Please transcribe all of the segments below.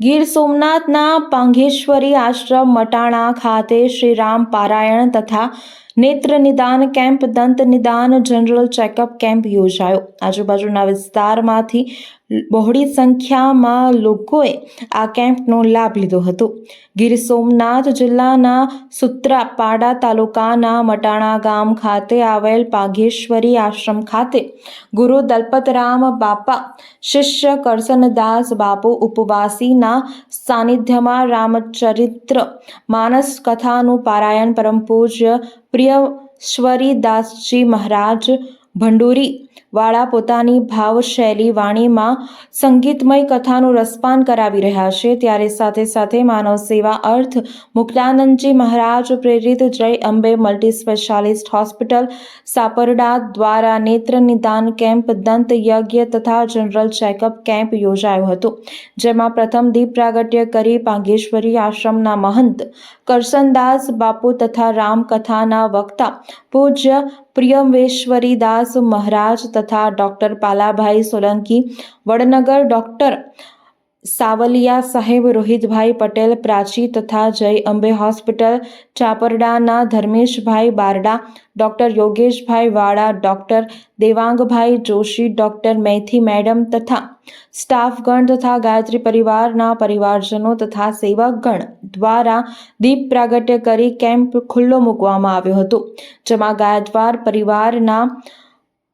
ગીર સોમનાથના પાંઘેશ્વરી આશ્રમ મટાણા ખાતે શ્રી રામ પારાયણ તથા નેત્ર નિદાન કેમ્પ, દંત નિદાન, જનરલ ચેકઅપ કેમ્પ યોજાયો. આજુબાજુના વિસ્તારમાંથી બહોળી સંખ્યામાં લોકોએ આ કેમ્પનો લાભ લીધો હતો. ગીર સોમનાથ જિલ્લાના સુત્રાપાડા તાલુકાના મટાણા ગામ ખાતે આવેલ પાઘેશ્વરી આશ્રમ ખાતે ગુરુ દલપતરામ બાપા, શિષ્ય કરસનદાસ બાપુ, ઉપવાસીના સાનિધ્યમાં રામચરિત્ર માનસ કથાનું પારાયણ, પરમ પૂજ્ય પ્રિયશ્વરીદાસજી મહારાજ ભંડુરી. વાળા પોતાની ભાવશૈલી વાણીમાં સંગીતમય કથાનું રસપાન કરાવી રહ્યા છે. ત્યારે સાથે સાથે માનવ સેવા અર્થ મુક્તાનંદજી મહારાજ પ્રેરિત Jay Ambe multi specialist hospital, Saparda દ્વારા નેત્ર નિદાન કેમ્પ, દંત યજ્ઞ તથા જનરલ ચેકઅપ કેમ્પ યોજાયો હતો. જેમાં પ્રથમ દીપ પ્રાગટ્ય કરી પાંગેશ્વરી આશ્રમના મહંત કરશનદાસ બાપુ તથા રામકથાના વક્તા પૂજ્ય પ્રિયમેશ્વરીદાસ મહારાજ તથા ડૉક્ટર પાલાભાઈ સોલંકી, વડનગર ડૉક્ટર સાવલિયા સાહેબ, રોહિતભાઈ પટેલ, પ્રાચી તથા જય Ambe hospital, ચાપરડાના Dharmeshbhai Barda, doctor Yogeshbhai Vala, doctor Devangbhai Joshi, doctor Maithi madam તથા સ્ટાફગણ તથા ગાયત્રી પરિવારના પરિવારજનો તથા સેવકગણ દ્વારા દીપ પ્રાગટ્ય કરી કેમ્પ ખુલ્લો મૂકવામાં આવ્યો હતો, જેમાં ગાયત્વાર પરિવારના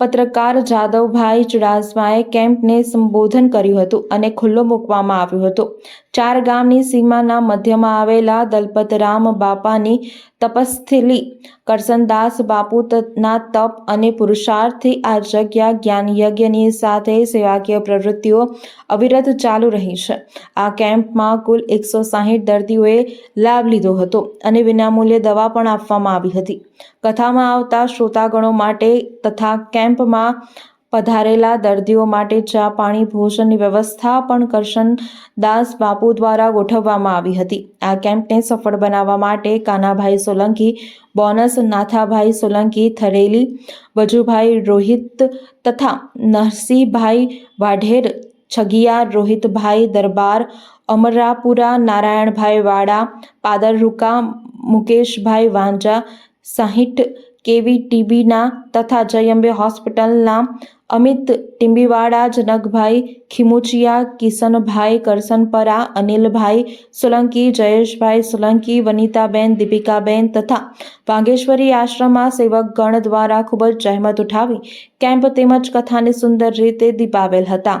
પત્રકાર જાદવભાઈ ચુડાસમાએ કેમ્પને સંબોધન કર્યું હતું અને ખુલ્લો મૂકવામાં આવ્યો હતો. ચાર ગામની સીમાના મધ્યમાં આવેલા દલપતરામ બાપાની તપસ્થલી. કરસનદાસ બાપુના તપ અને પુરુષાર્થથી આ જગ્યા જ્ઞાન યજ્ઞની સાથે સેવાકીય પ્રવૃત્તિઓ અવિરત ચાલુ રહી છે. આ કેમ્પમાં કુલ એકસો સાહીઠ દર્દીઓએ લાભ લીધો હતો અને વિનામૂલ્યે દવા પણ આપવામાં આવી હતી. કથામાં આવતા શ્રોતાગણો માટે તથા કેમ્પમાં પધારેલા દર્દીઓ માટે ચા, પાણી, ભોજનની વ્યવસ્થા પણ કરશન દાસ બાપુ દ્વારા ગોઠવવામાં આવી હતી. આ કેમ્પને સફળ બનાવવા માટે કાનાભાઈ સોલંકી, બોનસ નાથાભાઈ સોલંકી, થરેલી, વજુભાઈ રોહિત તથા નરસિંહભાઈ વાઢેર, છગિયા રોહિતભાઈ દરબાર, અમરાપુરા નારાયણભાઈ વાડા, પાદરરૂકા મુકેશભાઈ વાંજા સાહીઠ કેવી ટીબીના તથા જયંબે હોસ્પિટલના અમિત ટીંબીવાડા જનકભાઈ ખીમુચિયા, કિશનભાઈ કરસનપરા, અનિલભાઈ સોલંકી, જયેશભાઈ સોલંકી, વનિતાબેન, દીપિકાબેન તથા વાગેશ્વરી આશ્રમમાં સેવકગણ દ્વારા ખૂબ જ જહેમત ઉઠાવી કેમ્પ તેમજ કથાને સુંદર રીતે દીપાવેલ હતા.